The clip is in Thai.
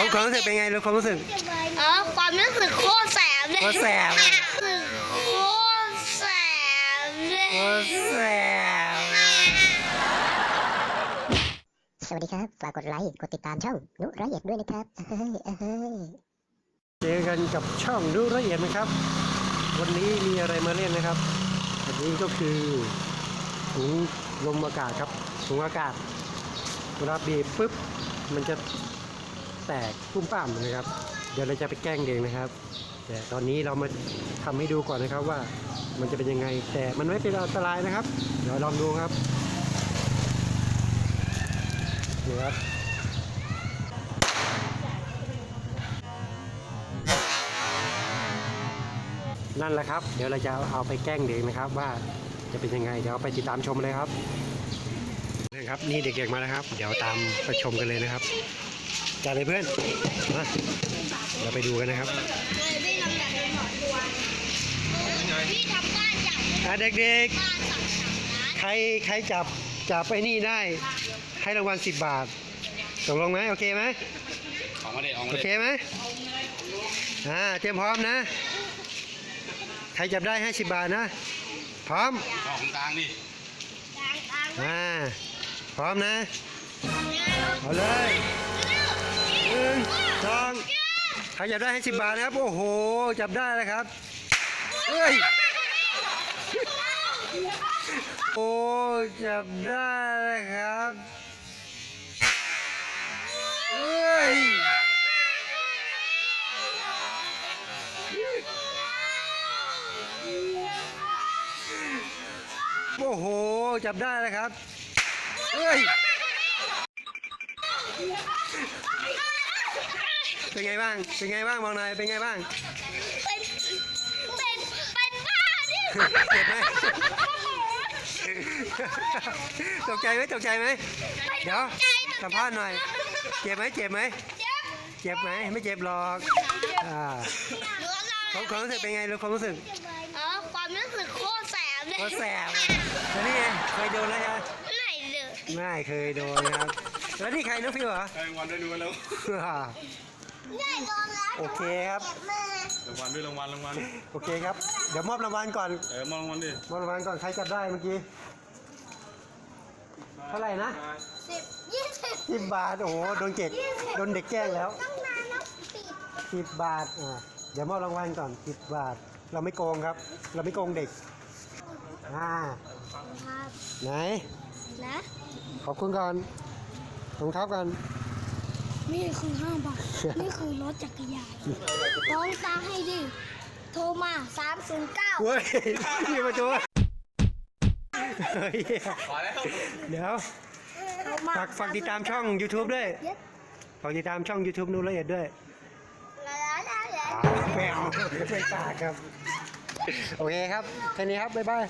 ความความรู้สึกเป็นไงรู้ความรู้สึก อ๋อความรู้สึกโคตรแสบเลยโคตรแสบ รู้สึกโคตรแสบเลยโอ้แสบ สวัสดีครับ ฝากกดไลค์ กดติดตามช่องนุละเอียดด้วยนะครับเฮ้ยเฮ้ย เจอกันกับช่องดูละเอียดนะครับ วันนี้มีอะไรมาเล่นนะครับอันนี้ก็คือถุงลมอากาศครับถุงอากาศเวลาบีบปุ๊บมันจะ แตกปุ้มป้ามนะครับ เดี๋ยวเราจะไปแกล้งเองนะครับ แต่ตอนนี้เรามาทำให้ดูก่อนนะครับว่ามันจะเป็นยังไง แต่มันไม่เป็นอันตรายนะครับ เดี๋ยวลองดูครับนี่ครับนั่นแหละครับ เดี๋ยวเราจะเอาไปแกล้งเด็กนะครับ ว่าจะเป็นยังไง เดี๋ยวไปติดตามชมเลยครับนี่ครับ นี่เด็กๆมาแล้วครับ เดี๋ยวตามไปชมกันเลยนะครับ จัดเลยเพื่อนมาเราไปดูกันนะครับเลยพี่ทำแบบเป็นหมอตัวพี่ทำบ้านใหญ่อะเด็กบ้านสั่งสั่งนะๆใครใครจับจับไปนี่ได้ ให้รางวัล10 บาทตกลงไหมโอเคไหมออกมาเลยออกมาโอเลยเคไหมอ่าเตรียมพร้อมนะ ใครจับได้ให้10บาทนะ พร้อมออกกลางดิกลางกลางอ่าพร้อมนะ เอาเลยหนึ่งสองใค รจับได้ให้สิบบาทนะครับ โอ้โห จับได้แล้วครับเฮ้ยโอ้จับได้แล้วครับเฮ้ยโอ้โห จับได้แล้วครับเฮ้ย เป็นไงบ้าง เป็นไงบ้างมองหน่อยเป็นไงบ้าง เป็น เป็น เป็นบ้าดิเจ็บไหมตกใจไหมตกใจไหมเดี๋ยวสัมภาษณ์หน่อย เจ็บไหมเจ็บไหมเจ็บไหมไม่เจ็บหรอกอ่าความความรู้สึกเป็นไงรู้ความรู้สึกอ๋อความรู้สึกโคตรแสบเลยก็แสบแล้วนี่ไงเคยโดนแล้วใช่ไหมไหนเลยไม่เคยโดนนะครับแล้วนี่ใครน้องฟิวเหรอรางวัลด้วยดูกันแล้ว ได้โดนแล้วโอเคครับ เจ็บมือรางวัลด้วยรางวัลรางวัลโอเคครับ เดี๋ยวมอบรางวัลก่อน เออมองรางวัลดิมอบรางวัลก่อนใครจับได้เมื่อกี้ เท่าไหร่นะ สิบยี่สิบสิบบาท โอ้โห โดนเจ็กโดนเด็กแกล้งแล้วตั้งนานแล้วปิดสิบบาท อ่า เดี๋ยวมอบรางวัลก่อนสิบบาท เราไม่โกงครับ เราไม่โกงเด็ก อ่า ครับไหน นะ ขอบคุณก่อนรองเท้าก่อน นี่คือห้าบาท นี่คือรถจักรยานต้องตาให้ดิ โทรมาสามศูนย์เก้าเฮ้ยนี่มาตัวเฮ้ยพอแล้วเดี๋ยวโทรมาฝากฝากติดตามช่อง YouTube ด้วยเย็ดฝากติดตามช่อง YouTube นูละเอียดด้วยแล้วแล้วแล้วแมวไม่ปากครับ โอเคครับ แค่นี้ครับ บ๊ายบายบ